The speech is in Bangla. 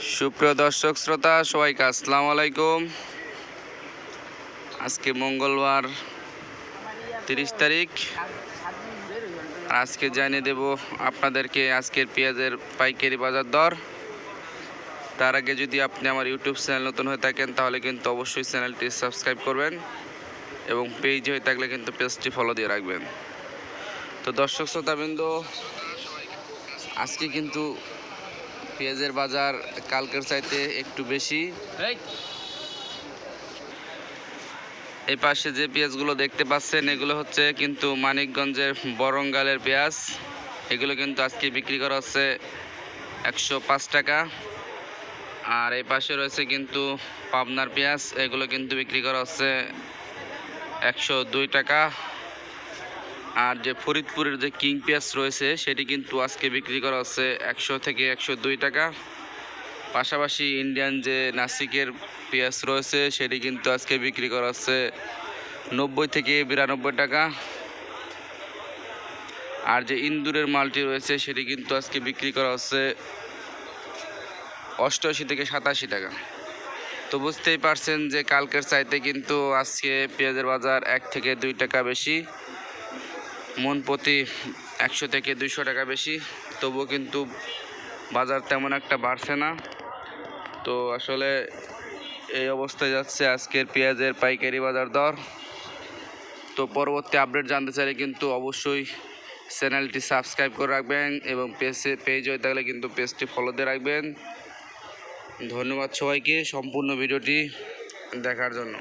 সুপ্রিয় দর্শক, শ্রোতা, সবাইকে আসসালামু আলাইকুম। আজকে মঙ্গলবার তিরিশ তারিখ। আজকে জানিয়ে দেব আপনাদেরকে আজকের পেঁয়াজের পাইকারি বাজার দর। তার আগে যদি আপনি আমার ইউটিউব চ্যানেল নতুন হয়ে থাকেন, তাহলে কিন্তু অবশ্যই চ্যানেলটি সাবস্ক্রাইব করবেন এবং পেজ হয়ে থাকলে কিন্তু পেজটি ফলো দিয়ে রাখবেন। তো দর্শক, শ্রোতাবৃন্দ, আজকে কিন্তু পেঁয়াজের বাজার কালকের চাইতে একটু বেশি। এই। পাশে যে পেঁয়াজগুলো দেখতে পাচ্ছেন এগুলো হচ্ছে কিন্তু মানিকগঞ্জের বরঙ্গালের পেঁয়াজ। এগুলো কিন্তু আজকে বিক্রি করা হচ্ছে একশো পাঁচ টাকা। আর এই পাশে রয়েছে কিন্তু পাবনার পেঁয়াজ এগুলো কিন্তু বিক্রি করা হচ্ছে একশো দুই টাকা। আর যে ফরিদপুরের যে কিং পেঁয়াজ রয়েছে, সেটি কিন্তু আজকে বিক্রি করা হচ্ছে একশো থেকে একশো দুই টাকা। পাশাপাশি ইন্ডিয়ান যে নাসিকের পেঁয়াজ রয়েছে, সেটি কিন্তু আজকে বিক্রি করা হচ্ছে নব্বই থেকে বিরানব্বই টাকা। আর যে ইন্দুরের মালটি রয়েছে, সেটি কিন্তু আজকে বিক্রি করা হচ্ছে অষ্টআশি থেকে সাতাশি টাকা। তো বুঝতেই পারছেন যে কালকের চাইতে কিন্তু আজকে পেঁয়াজের বাজার এক থেকে দুই টাকা বেশি। মন প্রতি একশো থেকে দুইশো টাকা বেশি। তবুও কিন্তু বাজার তেমন একটা বাড়ছে না। তো আসলে এই অবস্থায় যাচ্ছে আজকের পেঁয়াজের পাইকারি বাজার দর। তো পরবর্তী আপডেট জানতে চাইলে কিন্তু অবশ্যই চ্যানেলটি সাবস্ক্রাইব করে রাখবেন এবং পেজে পেজ হয়ে থাকলে কিন্তু পেজটি ফলো দিয়ে রাখবেন। ধন্যবাদ সবাইকে সম্পূর্ণ ভিডিওটি দেখার জন্য।